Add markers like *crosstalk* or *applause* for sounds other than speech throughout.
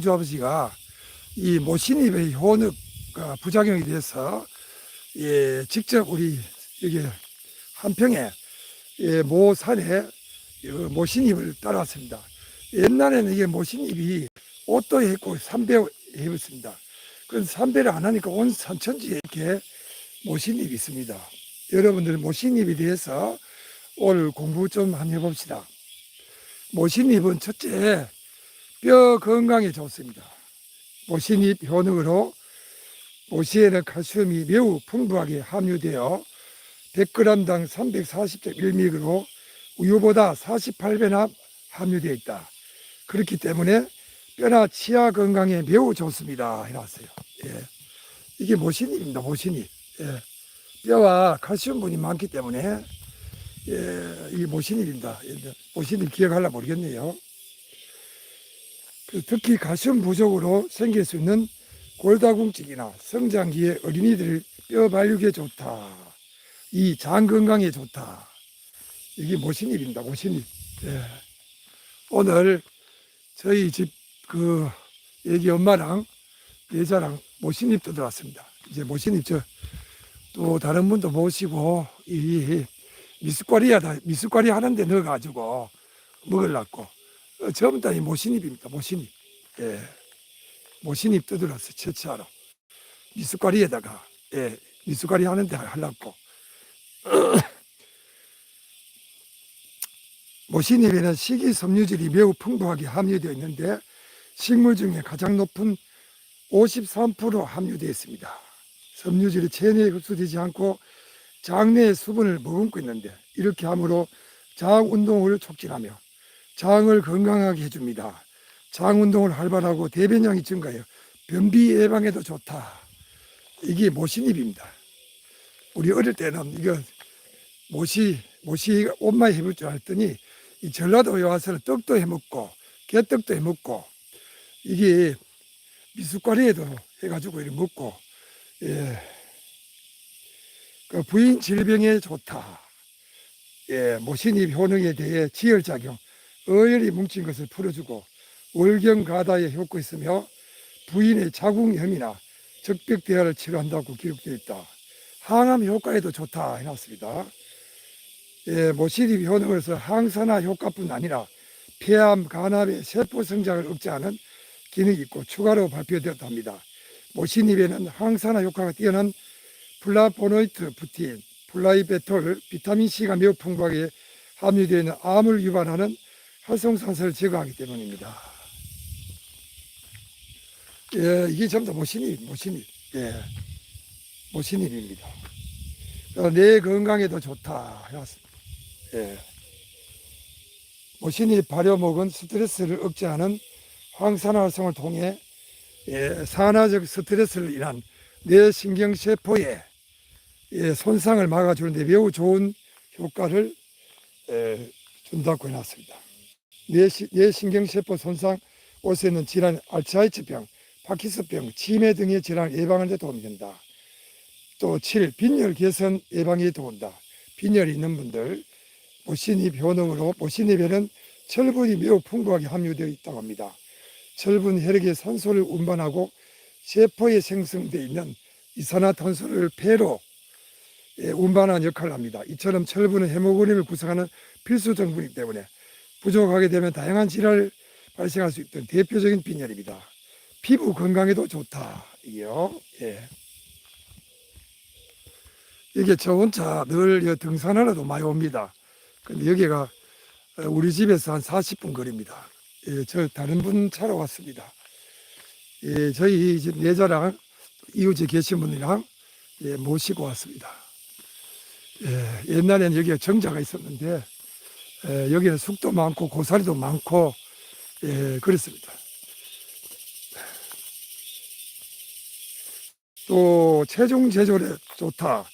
주 아버지가 이 모신잎의 효능 그 부작용에 대해서 예, 직접 우리 여기 한평에 예, 모산에 어, 모신잎을 따라왔습니다. 옛날에는 이게 모신잎이 옷도 했고 삼배 해봤습니다. 그건 삼배를 안 하니까 온 산천지에 이렇게 모신잎이 있습니다. 여러분들 모신잎에 대해서 오늘 공부 좀 한번 해봅시다. 모신잎은 첫째 뼈 건강에 좋습니다. 모신잎 효능으로 모시에는 칼슘이 매우 풍부하게 함유되어 100g당 340.1mg로 우유보다 48배나 함유되어 있다. 그렇기 때문에 뼈나 치아 건강에 매우 좋습니다. 해놨어요. 예. 이게 모신잎입니다. 모신잎. 예. 뼈와 칼슘분이 많기 때문에 예, 이게 모신잎입니다. 예, 모신잎 기억하려 모르겠네요. 그 특히 칼슘 부족으로 생길 수 있는 골다공증이나 성장기의 어린이들 뼈 발육에 좋다. 이 장 건강에 좋다. 이게 모신잎입니다. 모신잎. 예. 오늘 저희 집 그 애기 엄마랑 예자랑 모신잎 뜯어왔습니다. 이제 모신잎 저또 다른 분도 모시고 이 미숫가리야 미숫가리 하는데 넣어가지고 먹으려고 어, 전부 다이 모신잎입니다. 모신잎. 예. 모신잎 뜯어놨어요. 채취하러. 미숫가리에다가 예, 미숫가리 하는데 하려고. *coughs* 모신잎에는 식이섬유질이 매우 풍부하게 함유되어 있는데 식물 중에 가장 높은 53% 함유되어 있습니다. 섬유질이 체내에 흡수되지 않고 장내의 수분을 머금고 있는데 이렇게 함으로 장 운동을 촉진하며 장을 건강하게 해줍니다. 장 운동을 활발하고 대변량이 증가해요. 변비 예방에도 좋다. 이게 모신잎입니다. 우리 어릴 때는 이거 모시 모시 옷만 해볼 줄 알았더니 이 전라도에 와서는 떡도 해먹고 개떡도 해먹고 이게 미숫가리에도 해가지고 이렇게 먹고 예. 그 부인 질병에 좋다. 예, 모신잎 효능에 대해 지혈작용, 어혈이 뭉친 것을 풀어주고 월경가다에 효과 있으며 부인의 자궁염이나 적벽대화를 치료한다고 기록되어 있다. 항암 효과에도 좋다 해놨습니다. 예, 모신잎 효능으로서 항산화 효과뿐 아니라 폐암, 간암의 세포 성장을 억제하는 기능이 있고 추가로 발표되었답니다. 모신잎에는 항산화 효과가 뛰어난 플라보노이트, 부틴, 플라이베톨, 비타민C가 매우 풍부하게 함유되어 있는 암을 유발하는 활성산소를 제거하기 때문입니다. 예, 이게 전부 다 모신잎, 모신잎. 예, 모신잎입니다. 어, 내 건강에도 좋다. 해왔습니다. 예. 모신잎 발효목은 스트레스를 억제하는 황산화 활성을 통해 예, 산화적 스트레스를 인한 뇌 신경세포의 예, 손상을 막아주는데 매우 좋은 효과를 예, 준다고 해놨습니다. 뇌, 시- 뇌 신경세포 손상, 옷에 있는 질환, 알츠하이머병, 파킨슨병, 치매 등의 질환을 예방하는 데 도움이 된다. 또 7. 빈혈 개선 예방에 도운다. 빈혈이 있는 분들, 모신잎 효능으로 모신잎에는 철분이 매우 풍부하게 함유되어 있다고 합니다. 철분 혈액의 산소를 운반하고 세포에 생성되어 있는 이산화탄소를 폐로 예, 운반하는 역할을 합니다. 이처럼 철분은 헤모글린을 구성하는 필수 성분이기 때문에 부족하게 되면 다양한 질환을 발생할 수 있던 대표적인 빈혈입니다. 피부 건강에도 좋다. 이게요. 예. 이게 저 혼자 늘여 등산하러도 많이 옵니다. 근데 여기가 어, 우리 집에서 한 40분 거리입니다. 예, 저 다른 분 차로 왔습니다. 예, 저희 집 내자랑 이웃에 계신 분이랑 예, 모시고 왔습니다. 예, 옛날에는 여기가 정자가 있었는데 예, 여기는 숲도 많고 고사리도 많고 예, 그렇습니다. 또 체중 제조에 좋다.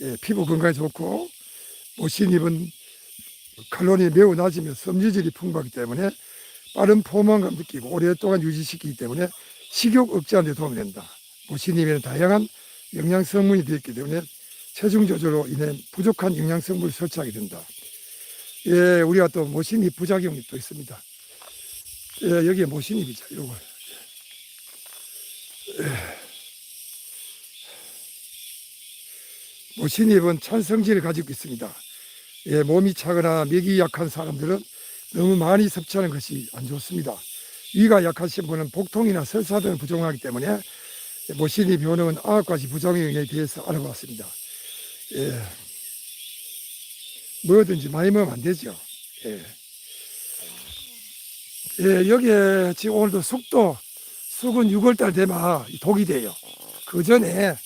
예, 피부 건강에 좋고 모신잎은 칼로리 매우 낮으며 섬유질이 풍부하기 때문에 빠른 포만감 느끼고 오랫동안 유지시키기 때문에 식욕 억제하는 데 도움이 된다. 모신잎에는 다양한 영양 성분이 되어 있기 때문에 체중 조절로 인해 부족한 영양 성분을 섭취하게 된다. 예, 우리가 또 모신잎 부작용이 또 있습니다. 예, 여기에 모신잎이죠. 이거 모신잎은 찬성질을 가지고 있습니다. 예, 몸이 차거나 맥이 약한 사람들은 너무 많이 섭취하는 것이 안 좋습니다. 위가 약하신 분은 복통이나 설사 등을 부종하기 때문에 모신잎 효능은 아홉 가지 부작용에 대해서 알아봤습니다. 예, 뭐든지 많이 먹으면 안 되죠. 예. 예, 여기에 지금 오늘도 숙도, 쑥은 6월달 되면 이 독이 돼요. 그 전에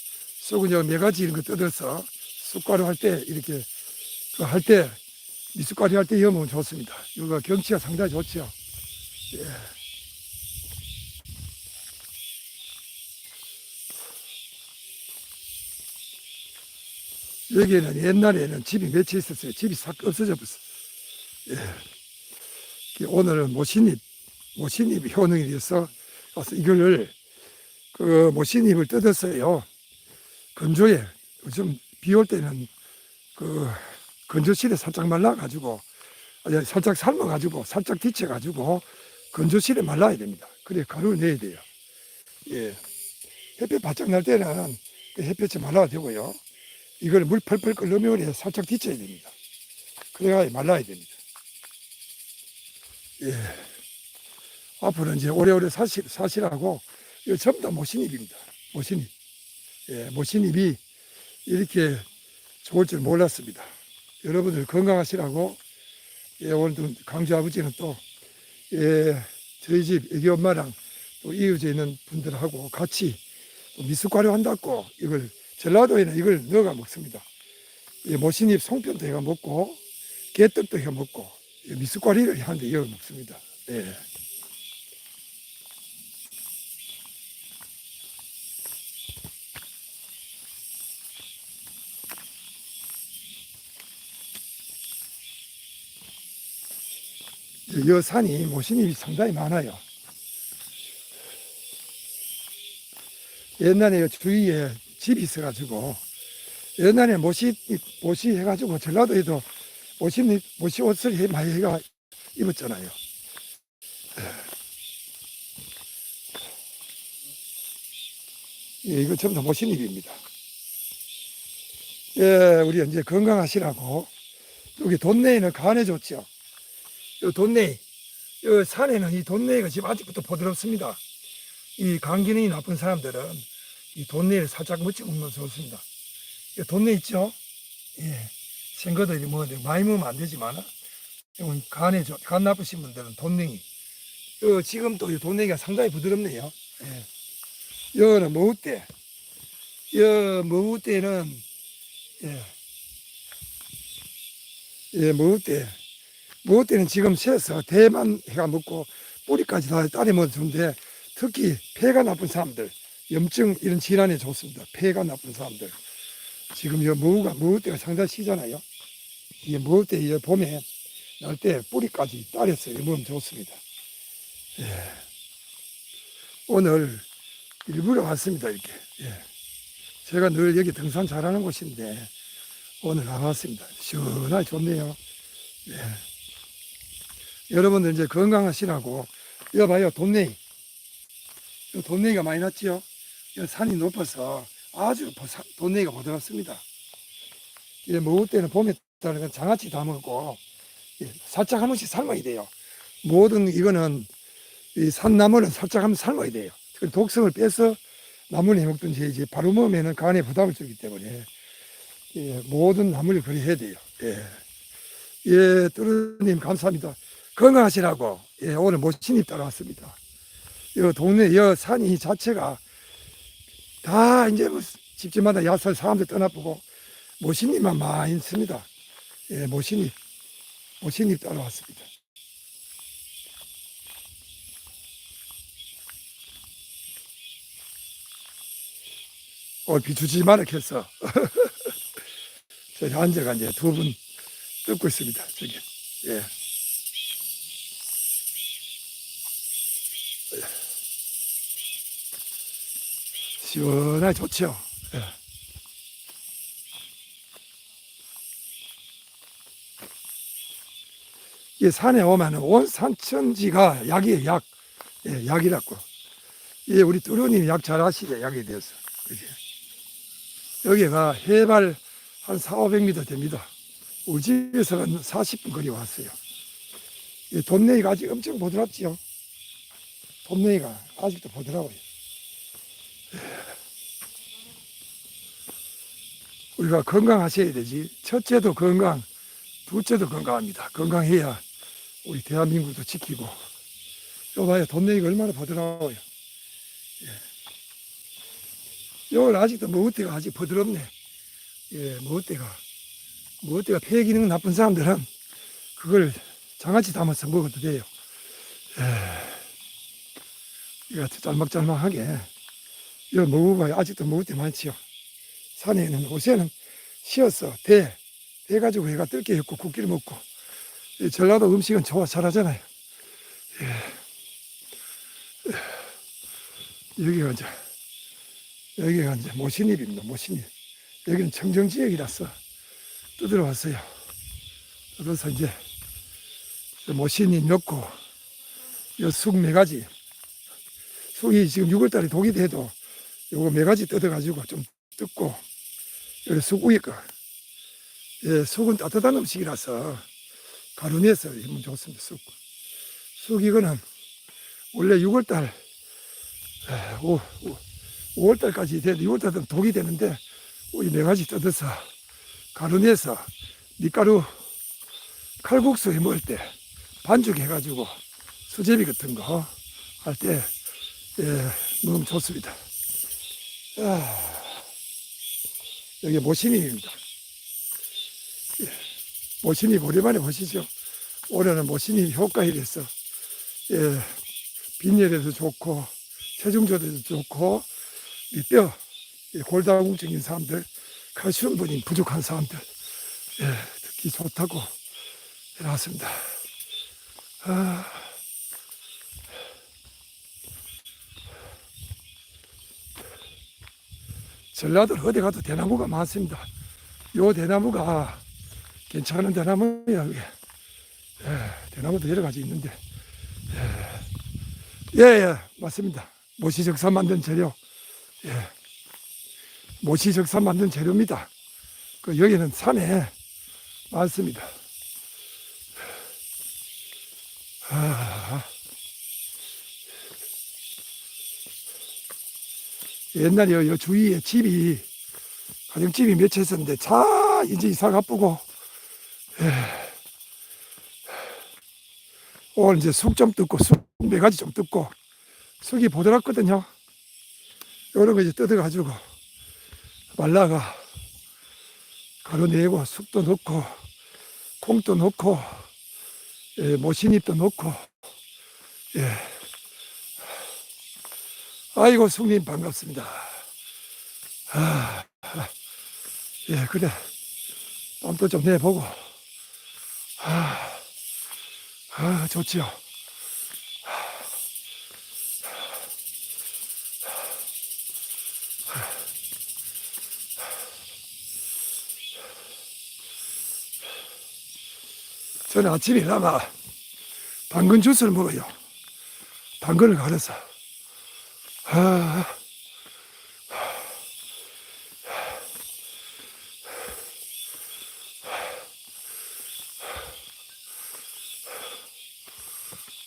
쑥은 여기 매가지 이런 거 뜯어서 쑥가루 할 때 이렇게 그 할 때 미숫가루 할때 여면 좋습니다. 여기가 경치가 상당히 좋죠. 예. 여기에는 옛날에는 집이 몇 채 있었어요. 집이 싹 없어져 버렸어. 예. 오늘은 모신잎, 모신잎 대해서 와서 이걸 그 모신잎을 뜯었어요. 건조에 요즘 비 올 때는 그 건조실에 살짝 말라가지고 아니 살짝 삶아가지고 살짝 데쳐가지고 건조실에 말라야 됩니다. 그래 가루를 내야 돼요. 예. 햇볕 바짝 날 때는 그 햇볕에 말라야 되고요. 이걸 물 펄펄 끓으면 살짝 데쳐야 됩니다. 그래야 말라야 됩니다. 예. 앞으로 이제 오래오래 사실, 사실하고, 이거 전부 다 모신잎입니다. 모신잎. 예, 모신잎이 이렇게 좋을 줄 몰랐습니다. 여러분들 건강하시라고, 예, 오늘도 강주 아버지는 또, 예, 저희 집 애기 엄마랑 또 이어져 있는 분들하고 같이 또 미숫가루 한다고 이걸 전라도에는 이걸 넣어가 먹습니다. 예, 모신잎 송편도 해가 먹고, 개떡도 해가 먹고, 예, 미숫가루를 하는데 이어 먹습니다. 예. 이 산이 모신잎이 상당히 많아요. 옛날에 요 주위에 집이 있어가지고 옛날에 모시 모시 해가지고 전라도에도 모시 모시 옷을 해- 많이 해가 입었잖아요. 예, 이거 전부 다 모신잎입니다. 예, 우리 이제 건강하시라고 여기 돈내에는 간에 좋죠. 이 돈내이, 이 산에는 이 돈내이가 지금 아직부터 부드럽습니다. 이 감기능이 나쁜 사람들은 이 돈내이를 살짝 묻혀 먹으면 좋습니다. 이 돈내 있죠? 예. 이렇게 먹는데 많이 먹으면 안 되지만, 간에, 좋- 간 나쁘신 분들은 돈냉이. 요 지금도 이 돈냉이가 상당히 부드럽네요. 예. 여는 머우대. 여 머우대는, 예. 예, 머우대. 무엇 때는 지금 새서 대만 해가 먹고 뿌리까지 다 먹어도 좋은데 특히 폐가 나쁜 사람들 염증 이런 질환에 좋습니다. 폐가 나쁜 사람들 지금 이 무가 무엇 때가 상당히 시잖아요. 이게 무엇 때 봄에 날 때 뿌리까지 따려서 먹으면 좋습니다. 예. 오늘 일부러 왔습니다 이렇게. 예. 제가 늘 여기 등산 잘하는 곳인데 오늘 나왔습니다. 시원하게 좋네요. 예. 여러분들 이제 건강하시라고 이거 봐요 돈내이 이 돈내이가 많이 났지요 이 산이 높아서 아주 돈내이가 보드랍습니다 이게 먹을 때는 봄에 따라 장아찌 다 먹고 예, 살짝 한 번씩 삶아야 돼요 모든 이거는 이 산나물은 살짝 한번 삶아야 돼요 그 독성을 빼서 나물 해먹든지 이제 바로 먹으면 간에 부담을 주기 때문에 예, 모든 나물을 그리 해야 돼요 예. 예, 뚜루님 감사합니다. 건강하시라고 예, 오늘 모신이 따라왔습니다. 이 동네 이 산이 자체가 다 이제 뭐 집집마다 야설 사람들 떠나보고 모신잎만 많이 있습니다. 예, 모신잎 모신잎 따라왔습니다. 어, 비추지 말아 했어. 저기 앉아가 이제 두 분 뜯고 있습니다. 저기. 예. 시원하게 좋죠. 예. 이 산에 오면 온 산천지가 약이에요, 약. 예, 약이라고. 예, 우리 뚜루님 약 잘 아시죠? 약에 대해서. 그지? 여기가 해발 한 4, 500m 됩니다. 우리 집에서는 40분 거리 왔어요. 이 돈내기가 아직 엄청 보드랍지요. 돈내기가 아직도 보드라고요. 우리가 건강하셔야 되지. 첫째도 건강, 둘째도 건강합니다. 건강해야 우리 대한민국도 지키고. 요 봐요. 돈 내기가 얼마나 보드라워요. 요걸 아직도 먹을 아직 부드럽네. 예, 먹을 때가. 먹을 때가 폐 기능 나쁜 사람들은 그걸 장아찌 담아서 먹어도 돼요. 예. 이거 짤막짤막하게. 먹어봐요. 아직도 먹을 때 많지요. 산에는, 옷에는 쉬어서 대, 대 가지고 해가 뜰게 했고 국기를 먹고. 이 전라도 음식은 좋아, 잘하잖아요. 예. 여기가 이제 여기가 이제 모신잎입니다. 모신잎. 여기는 청정 지역이라서 뜯으러 왔어요. 뜯어서 이제 모신잎 넣고 요쑥 매가지 쑥이 지금 6월달에 독이 돼도 요거 매가지 뜯어가지고 좀 뜯고 여기 쑥 위에 거 예, 쑥은 따뜻한 음식이라서 가루 내서 하면 좋습니다. 쑥. 쑥 이거는 원래 6월달 5, 5 월달까지 되는데 6월달 되면 독이 되는데 이네 가지 뜯어서 가루 내서 밀가루 칼국수 해 먹을 때 반죽 해가지고 수제비 같은 거 할 때 예, 먹으면 좋습니다. 아, 여기 모신잎입니다. 예, 모신잎 오랜만에 보시죠. 올해는 모신잎 효과이라서 예, 빈혈에도 좋고 체중조에도 좋고 이 뼈, 이 골다공증인 사람들, 칼슘분이 부족한 사람들, 예, 특히 좋다고 해놨습니다. 아, 전라도 어디 가도 대나무가 많습니다. 요 대나무가 괜찮은 대나무야, 이게. 예, 대나무도 여러 가지 있는데. 예, 예, 맞습니다. 모시 적사 만든 재료. 예. 모시 적사 만든 재료입니다. 그 여기는 산에 많습니다. 아, 옛날에 요, 요 주위에 집이 가정집이 몇 채 있었는데 자 이제 이사 가쁘고 예. 오늘 이제 쑥 좀 뜯고 쑥네 가지 좀 뜯고 쑥이 보드랍거든요. 요런 거 이제 뜯어가지고 말라가 가루 내고 쑥도 넣고 콩도 넣고 예, 모신잎도 넣고 예. 아이고 쑥님 반갑습니다. 아, 아, 예 그래 땀도 좀 내보고 아, 아 좋지요. 저는 아침에 일어나 당근 주스를 먹어요. 당근을 갈아서. 아,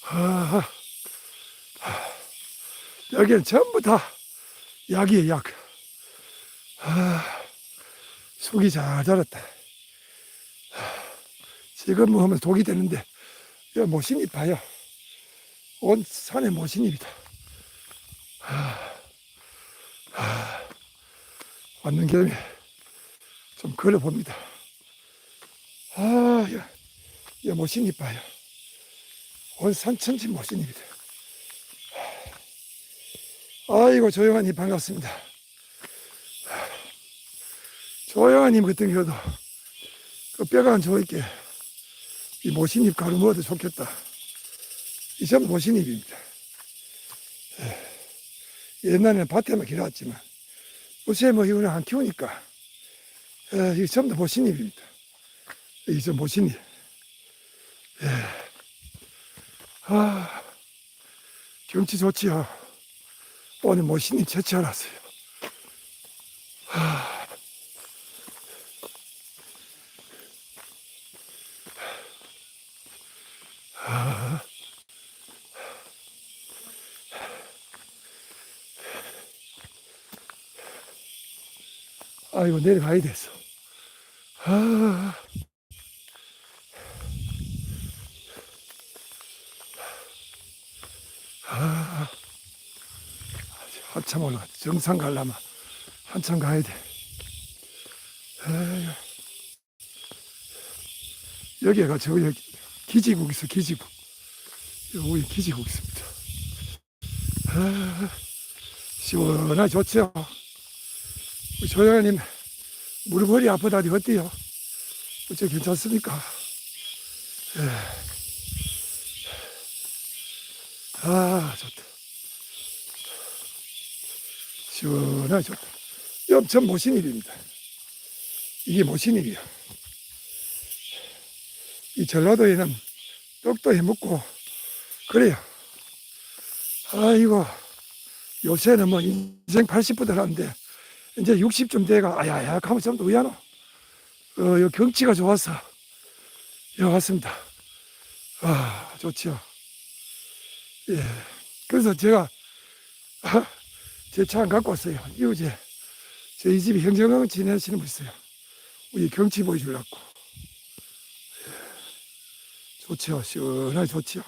아, 여기는 전부 다 약이에요, 약. 아, 속이 잘 자랐다. 지금 뭐 하면 독이 되는데, 여 모신잎 봐요. 온 산에 모신잎이다. 아, *sighs* 아, 왔는 김에 좀 걸어봅니다. 아, 야, 야 모신잎 봐요. 온 산천지 모신잎이다. 아이고, 조용하니 반갑습니다. 조용하님 같은 경우도 그 뼈가 안 좋을게. 이 모신잎 가루 먹어도 좋겠다. 이전 모신잎입니다. 에, 옛날에는 밭에만 길어왔지만 요새 뭐 이거는 안 키우니까 에, 이게 전부 다 모신잎입니다. 이게 전 모신잎. 에, 아, 경치 좋지요. 오늘 모신님 제철하세요. 아이고 내려가야 됐어. 아. 아. 한참 올라 정상 가려면 한참 가야 돼. 아이고. 여기가 저 여기 기지국 있어 기지국. 여기 기지국 있습니다. 아, 시원하 좋죠. 조장님 무릎 허리 아프다니 어때요? 어째 괜찮습니까? 예. 아 좋다. 시원하게 좋다. 모신 일입니다. 이게 모신 일이야. 이 전라도에는 떡도 해먹고 그래요. 아이고 요새는 뭐 인생 80부터 하는데 이제 60쯤 돼가 아야야 하면 좀 의아노. 어, 요 경치가 좋아서 여기 왔습니다. 아 좋죠. 예. 그래서 제가 아, 제차 안 갖고 왔어요. 이우제 저희 집에 행정을 지내시는 분 있어요. 우리 경치 보여주려고. 예. 좋죠. 시원하게 좋죠.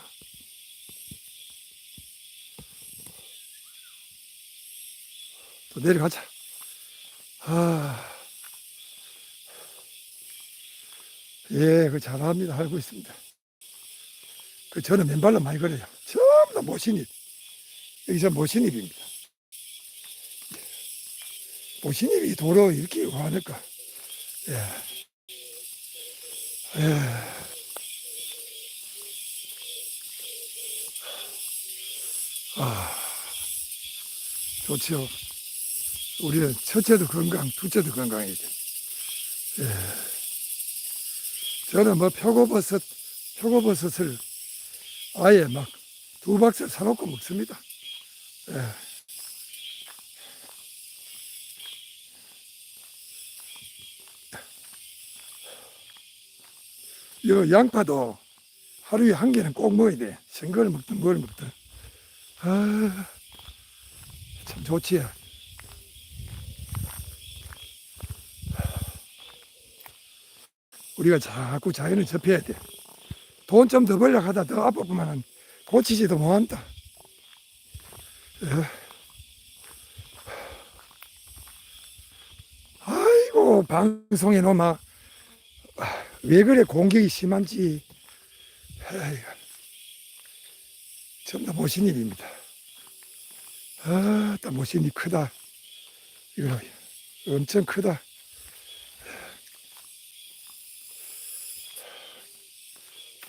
또 내려가자. 아. 예, 그 잘합니다. 알고 있습니다. 그 저는 맨발로 많이 걸어요. 전부 다 모신입. 여기서 모신입입니다. 모신입이 도로 이렇게 화낼까? 예. 예. 아, 좋죠. 우리는 첫째도 건강, 둘째도 건강이지. 예. 저는 뭐 표고버섯, 표고버섯을 아예 막 두 박스 사놓고 먹습니다. 예. 이 양파도 하루에 한 개는 꼭 먹어야 돼. 생걸 먹든 뭘 먹든. 아, 참 좋지. 우리가 자꾸 자연을 접해야 돼. 돈 좀 더 벌려 하다 더 아프면은 고치지도 못한다. 예. 아이고, 방송에 놓마. 왜 그래 공격이 심한지. 전부 다 모신입입니다. 아, 딱 모신이 크다. 이거 엄청 크다.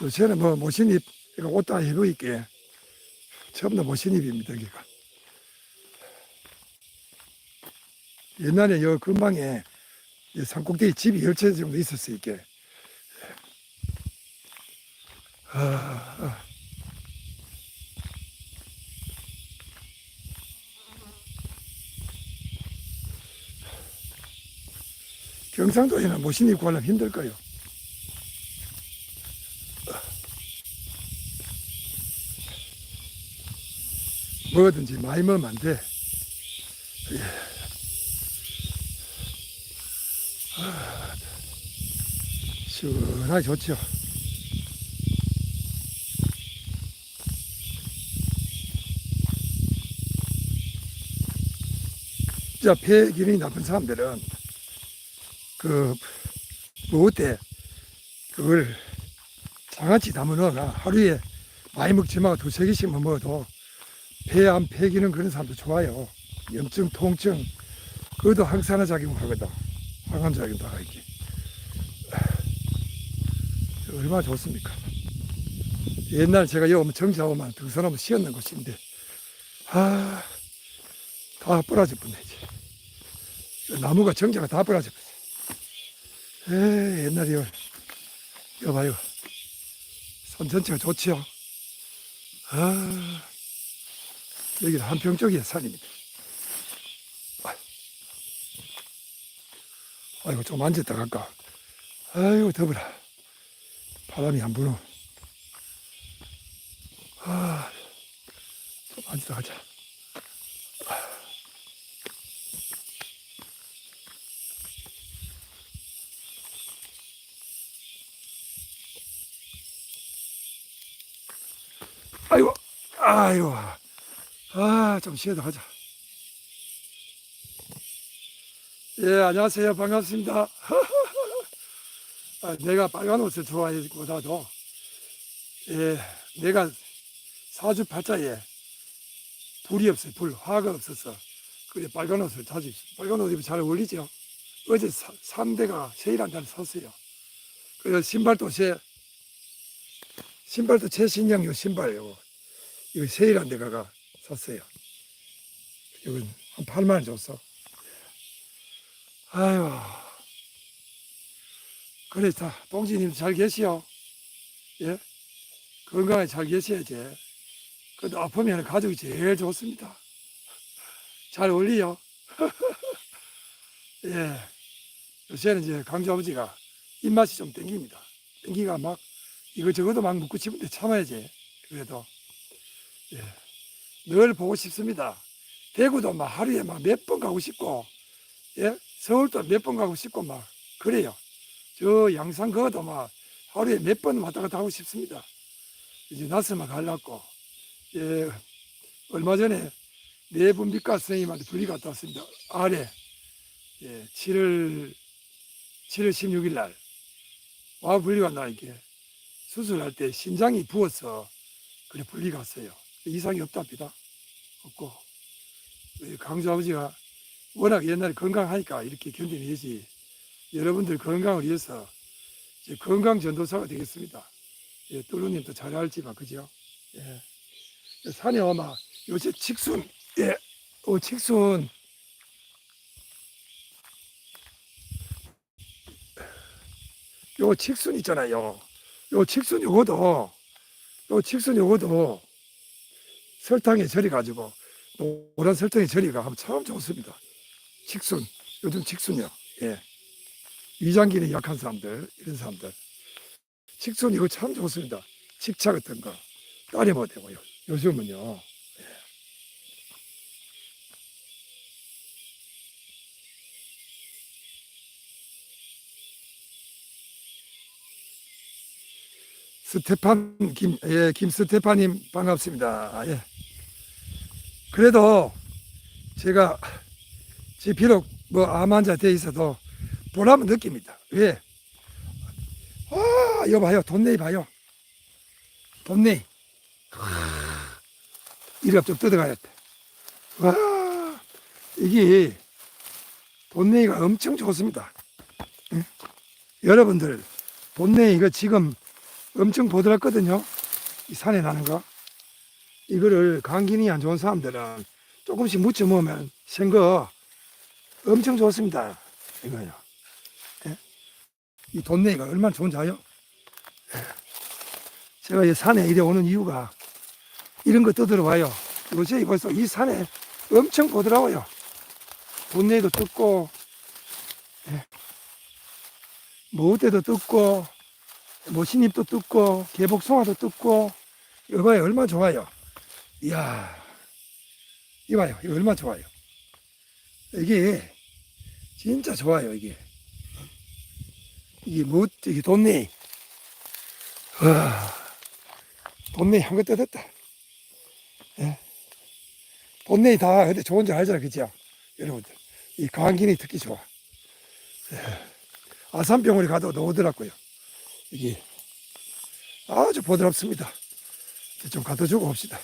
요새는 뭐 모신잎 이거 옷다 입으니까 전부 다 모신잎입니다 여기가. 옛날에 여 근방에 이 산꼭대기 집이 열채 정도 있었어요 이게. 아, 아. 경상도에는 모신잎 구하려면 힘들 거예요 뭐든지 많이 먹으면 안 돼. 예. 아, 시원하게 좋죠. 진짜 폐 기능이 나쁜 사람들은 그 먹을 때 그걸 장아찌 담아 넣어가 하루에 많이 먹지 마 두세 개씩만 먹어도 폐암, 폐기능 그런 사람도 좋아요. 염증, 통증, 그것도 항산화 작용 하거든. 항암 작용도 이게. 얼마나 좋습니까? 옛날 제가 여기 오면 정자 오면 등산하면 쉬었는 곳인데, 아, 다 부러질 뻔했지. 나무가 정자가 다 부러질 뻔했지. 에 옛날에 이거, 이거 봐요. 산 전체가 좋지요. 아. 여기는 한평 쪽의 산입니다. 아이고, 좀 앉았다 갈까? 아이고, 더불어. 바람이 안 부노. 아, 좀 앉았다 가자. 아이고, 아이고, 아, 좀 쉬어도 가자. 예, 안녕하세요. 반갑습니다. *laughs* 아, 내가 빨간 옷을 좋아해보다도, 예, 내가 사주팔자에 불이 없어요. 불, 화가 없어서. 그래, 빨간 옷을 자주. 빨간 옷 입으면 잘 어울리죠? 어제 사, 3대가 세일한다를 샀어요. 그래서 신발도 제, 신발도 최신형 요 신발요. 이거 세일한 데 가가 샀어요. 이건 한 8만 원 줬어. 아유. 그래, 자, 동지님 잘 계시오? 예? 건강하게 잘 계셔야지. 그래도 아프면 가족이 제일 좋습니다. 잘 어울리요? *laughs* 예. 요새는 이제 강주 아버지가 입맛이 좀 땡깁니다. 땡기가 막 이거 저거도 막 묻고 싶은데 참아야지. 그래도 예. 늘 보고 싶습니다. 대구도 막 하루에 막 몇 번 가고 싶고, 예? 서울도 몇 번 가고 싶고 막 그래요. 저 양산 거도 막 하루에 몇 번 왔다 갔다 하고 싶습니다. 이제 낯설만 갈랐고, 예, 얼마 전에 내분비과 선생님한테 분리 갔다 왔습니다. 아래, 예, 7월, 7월 16일 날, 와 분리 갔나, 이게. 수술할 때 심장이 부어서, 그래, 분리 갔어요. 이상이 없답니다. 없고, 강주 아버지가 워낙 옛날에 건강하니까 이렇게 견뎌내지. 여러분들 건강을 위해서 건강 전도사가 되겠습니다. 예, 뚜루님도 잘 알지만, 그죠? 예. 산에 아마 요새 칙순, 예, 어, 칙순. 요 칙순 있잖아요. 요 칙순 요거도, 요 칙순 요거도 설탕에 절여가지고, 노란 설탕에 절여가 참 좋습니다. 칙순, 요즘 칙순이요. 예. 위장기능 약한 사람들, 이런 사람들. 칙순 이거 참 좋습니다. 칙차 같은 거. 따려 먹어도 되고요. 요즘은요. 스테판 김, 예, 김스테파님 반갑습니다. 예. 그래도 제가 제 비록 뭐 암 환자 돼 있어도 보람은 느낍니다. 왜? 아, 이거 봐요. 돈내이 봐요. 돈내이. 이리가 좀 뜯어가야 돼. 와, 이게 돈내이가 엄청 좋습니다. 예? 여러분들, 돈내이 이거 지금 엄청 보드랍거든요. 이 산에 나는 거. 이거를 감기이 안 좋은 사람들은 조금씩 묻혀 먹으면 생거 엄청 좋습니다. 이거요. 예? 이 돈내기가 얼마나 좋은지 아요? 예. 제가 이 산에 이래 오는 이유가 이런 거 떠들어와요. 요새 벌써 이 산에 엄청 보더라고요. 돈내기도 뜯고, 예. 모때도 뜯고, 모신잎도 뜯고, 개복송화도 뜯고, 이거 봐요. 얼마나 좋아요. 이야, 이거 봐요. 이거 얼마나 좋아요. 이게, 진짜 좋아요, 이게. 이게 뭐, 이게 돈네. 와, 돈네 한거 뜯었다. 예. 돈네 다 근데 좋은 줄 알잖아, 그죠? 여러분들. 이 감기니 특히 좋아. 예. 아산병원에 가도 나오더라고요. 이게 아주 보드랍습니다. 좀 갖다 주고 옵시다.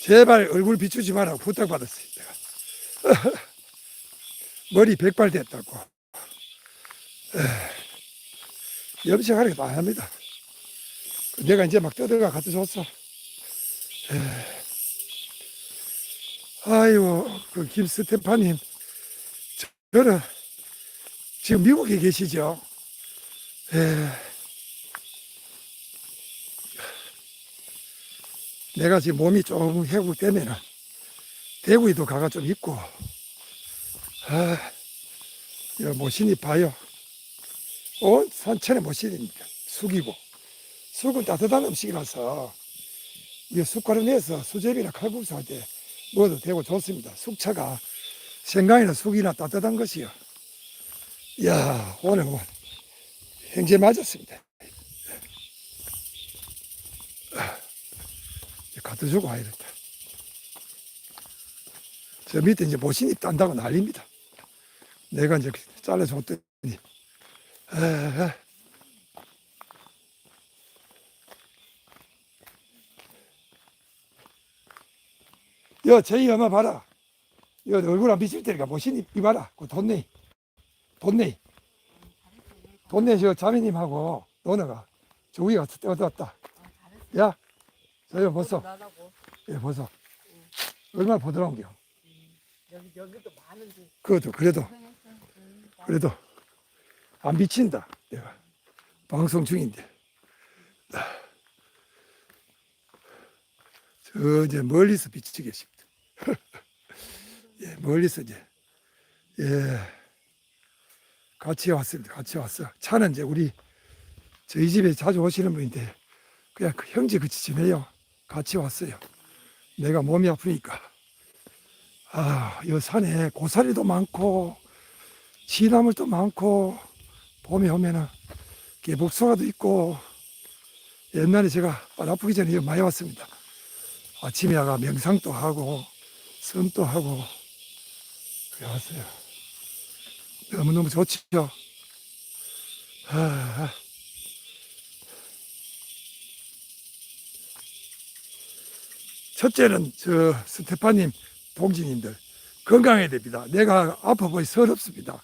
제발 얼굴 비추지 말라고 부탁받았어요. 내가. *laughs* 머리 백발 됐다고. 염색하는 게 많합니다. 내가 이제 막 뜯어가 갖다 줬어. 아이고, 그 김스테파님. 저는 지금 미국에 계시죠? 에 내가 지금 몸이 조금 회복되면은 대구에도 가가 좀 있고 아, 여 모신이 봐요. 온 산천의 모신입니다. 숙이고 숙은 따뜻한 음식이라서 이 숟가락 내서 수제비나 칼국수 할 때 먹어도 되고 좋습니다. 숙차가 생강이나 숙이나 따뜻한 것이요. 이야 오늘 뭐 행제 맞았습니다. 갖다 주고 와야겠다. 저 밑에 이제 모신이 딴다고 난립니다. 내가 이제 잘라줬더니, 에, 여, 저희 엄마 봐라. 여, 얼굴 안 비칠 때니까 모신이 이봐라. 그 돈네. 돈네. 돈네 저 자매님하고. 너네가. 조기가 얻었다. 야, 저희 벌써, 나라고. 예, 벌써. 얼마나 보드라운겨. 여기 여기도 많은데. 그것도 그래도. 그래도. 안 비친다 내가. 방송 중인데. 저 이제 멀리서 비치게 싶다 *laughs* 예 멀리서 이제. 예 같이 왔습니다. 같이 왔어. 차는 이제 우리 저희 집에 자주 오시는 분인데 그냥 그 형제 같이 지내요. 같이 왔어요. 내가 몸이 아프니까. 아, 이 산에 고사리도 많고, 시나물도 많고, 봄에 오면은 개복숭아도 있고, 옛날에 제가 발 아프기 전에 여기 많이 왔습니다. 아침에 아가 명상도 하고, 선도 하고, 그래 왔어요. 너무너무 좋지요. 아, 첫째는 저 스테파님 동지님들 건강해야 됩니다. 내가 아파 보이 서럽습니다.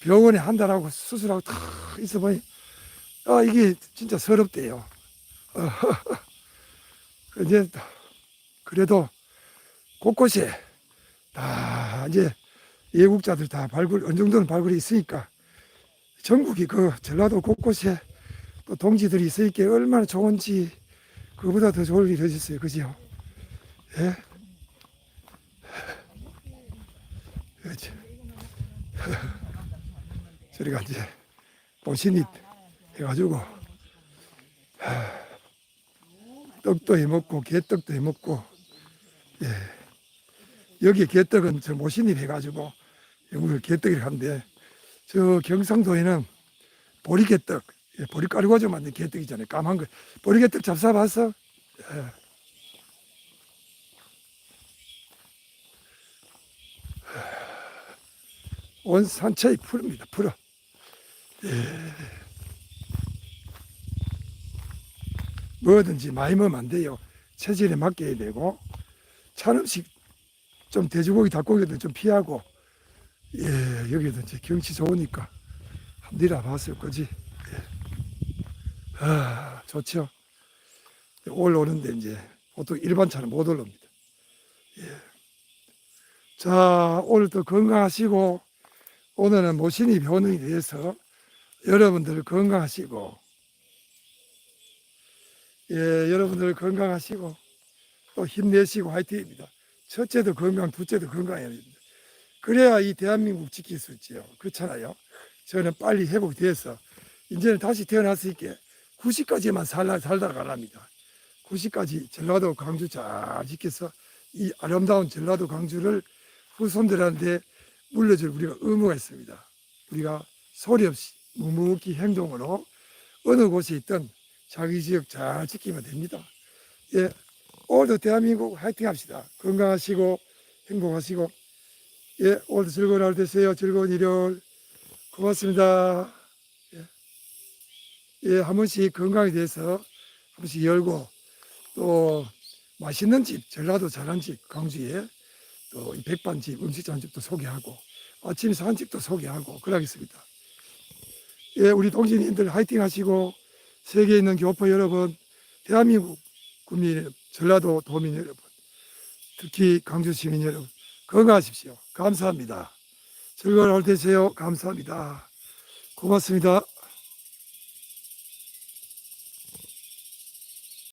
병원에 한 달하고 수술하고 다 있어 보니 아 이게 진짜 서럽대요. 어, *laughs* 이제 그래도 곳곳에 다 이제 예국자들 다 발굴 어느 정도는 발굴이 있으니까 전국이 그 전라도 곳곳에 또 동지들이 있으니까 얼마나 좋은지 그보다 더 좋을 일이 어딨어요 그지요? 예? 그렇지. *laughs* 저리가 이제 보신이 해가지고 하, 떡도 해먹고 개떡도 해먹고 예. 여기 개떡은 저 모신잎 해가지고 우리 개떡이라고 하는데 저 경상도에는 보리개떡 예, 보리가루 가지고 만든 개떡이잖아요 까만 거 보리개떡 잡숴봤어? 예. 온 산차이 푸릅니다. 풀어. 예. 뭐든지 많이 먹으면 안 돼요. 체질에 해야 되고, 찬 음식, 좀 돼지고기, 닭고기도 좀 피하고, 예, 이제 경치 좋으니까, 한번 니라 봤을 거지. 예. 아, 좋죠. 올라오는데 이제 보통 일반 차는 못 올라옵니다. 예. 자, 오늘도 건강하시고, 오늘은 모신이 변호에 대해서 여러분들 건강하시고, 예, 여러분들 건강하시고, 또 힘내시고 화이팅입니다. 첫째도 건강, 둘째도 건강해야 됩니다. 그래야 이 대한민국 지킬 수 있지요. 그렇잖아요. 저는 빨리 회복돼서, 이제는 다시 태어났으니까 90까지만 살다, 살다 가랍니다. 90까지 전라도 광주 잘 지켜서 이 아름다운 전라도 광주를 후손들한테 물려줄 우리가 의무가 있습니다. 우리가 소리 없이 묵묵히 행동으로 어느 곳에 있든 자기 지역 잘 지키면 됩니다. 예, 오늘도 대한민국 화이팅 합시다. 건강하시고 행복하시고 예, 오늘도 즐거운 하루 되세요. 즐거운 일요일 고맙습니다. 예, 예, 한 번씩 건강에 대해서 한 번씩 열고 또 맛있는 집, 전라도 잘한 집, 광주에 또이 백반집, 음식점집도 소개하고 아침 산책도 소개하고 그러겠습니다. 예, 우리 동지님들 화이팅 하시고 세계에 있는 교포 여러분, 대한민국 국민 전라도 도민 여러분, 특히 광주 시민 여러분 건강하십시오. 감사합니다. 즐거운 하루 되세요. 감사합니다. 고맙습니다.